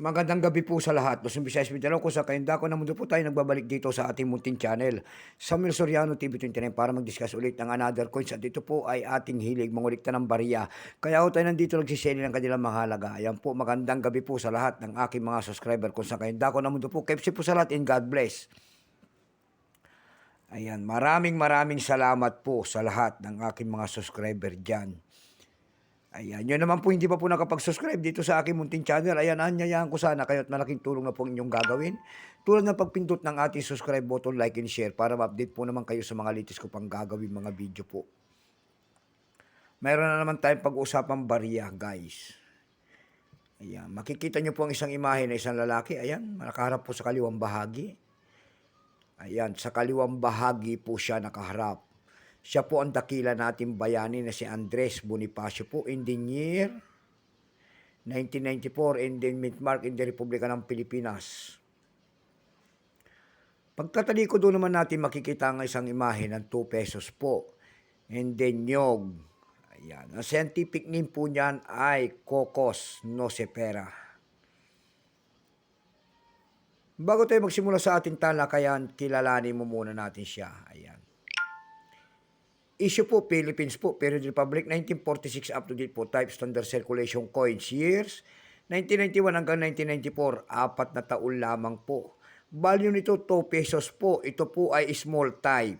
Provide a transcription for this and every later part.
Magandang gabi po sa lahat. Luzon, Visayas, Mindanao, kung sa kayong na mundo po tayo nagbabalik dito sa ating munting channel, Samuel Soriano TV29 para mag-discuss ulit ng another coins. At dito po ay ating hilig mangulikta ng bariya. Kaya ako tayo nandito nagsiseli ng kanilang mahalaga. Ayan po, magandang gabi po sa lahat ng aking mga subscriber kung sa kayong na mundo po. Kepsi po sa lahat and God bless. Ayan, maraming maraming salamat po sa lahat ng aking mga subscriber dyan. Ayan, yun naman po hindi pa po nakapag-subscribe dito sa aking munting channel. Ayan, anyayahan ko sana kayo at malaking tulong na po inyong gagawin. Tulad ng pagpindot ng ating subscribe button, like and share para ma-update po naman kayo sa mga latest ko pang gagawin mga video po. Mayroon na naman tayong pag-usapang bariya, guys. Ayan, makikita nyo po ang isang imahe na isang lalaki. Ayan, nakaharap po sa kaliwang bahagi. Ayan, sa kaliwang bahagi po siya nakaharap. Siya po ang dakila nating bayani na si Andres Bonifacio po in the year 1994 in the Midmark in the Republika ng Pilipinas. Pagkataliko doon naman natin makikita ang isang imahe ng 2 pesos po. And then nyog. Ayan. Ang scientific name po niyan ay Cocos nocifera. Bago tayo magsimula sa ating talakayan, kilalanin mo muna natin siya. Ayan. Issue po, Philippines po, Period Republic, 1946 up to date po, type standard circulation coins, years, 1991 hanggang 1994, apat na taon lamang po. Value nito 2 pesos po, ito po ay small type.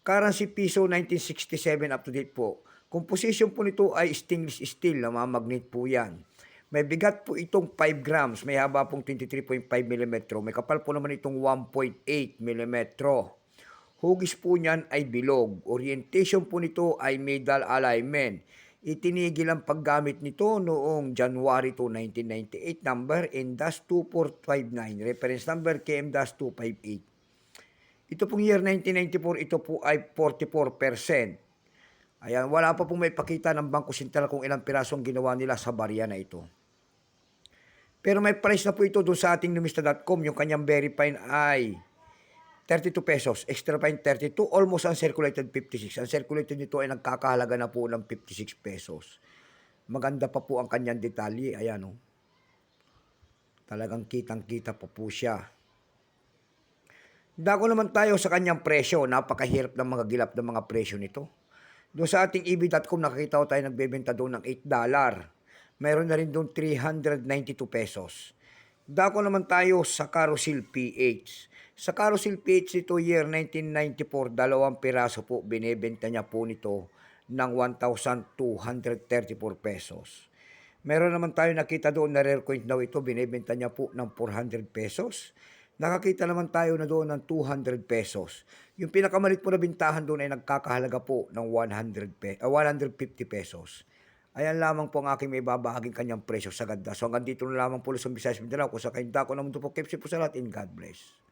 Currency piso 1967 up to date po. Composition po nito ay stainless steel, namamagnet po yan. May bigat po itong 5 grams, may haba pong 23.5 mm, may kapal po naman itong 1.8 mm. Hugis po niyan ay bilog. Orientation po nito ay middle alignment. Itinigil ang paggamit nito noong January 2, 1998. Number NDAS2459. Reference number KM-258. Ito pong year 1994, ito po ay 44%. Ayan, wala pa pong may pakita ng Bangko Sentral kung ilang piraso ang ginawa nila sa barya na ito. Pero may price na po ito doon sa ating numista.com. Yung kanyang verify ay 32 pesos. Extra fine 32. Almost uncirculated 56. Ang circulated nito ay nagkakahalaga na po ng 56 pesos. Maganda pa po ang kanyang detalye. Ayan o. Oh. Talagang kitang-kita po po siya. Dako naman tayo sa kanyang presyo. Napakahirap ng mga gilap ng mga presyo nito. Doon sa ating EB.com nakakita ko tayo nagbebenta doon ng 8 dollar. Meron na rin doon 392 pesos. Dako naman tayo sa Carousel PH. Sa Carousel PH nito year 1994, dalawang piraso po binebenta niya po nito ng 1,234 pesos. Meron naman tayo nakita doon na rare coin daw ito, binebenta niya po ng 400 pesos. Nakakita naman tayo na doon ng 200 pesos. Yung pinakamalit po na bintahan doon ay nagkakahalaga po ng 100 pe- uh, 150 pesos. Ayan lamang po ang aking may babahaging kanyang presyo sa ganda. So hanggang dito na lamang po sa Visayas Mindanao. Kung sa kayong dako na mundo po, keep po sa lahat and God bless.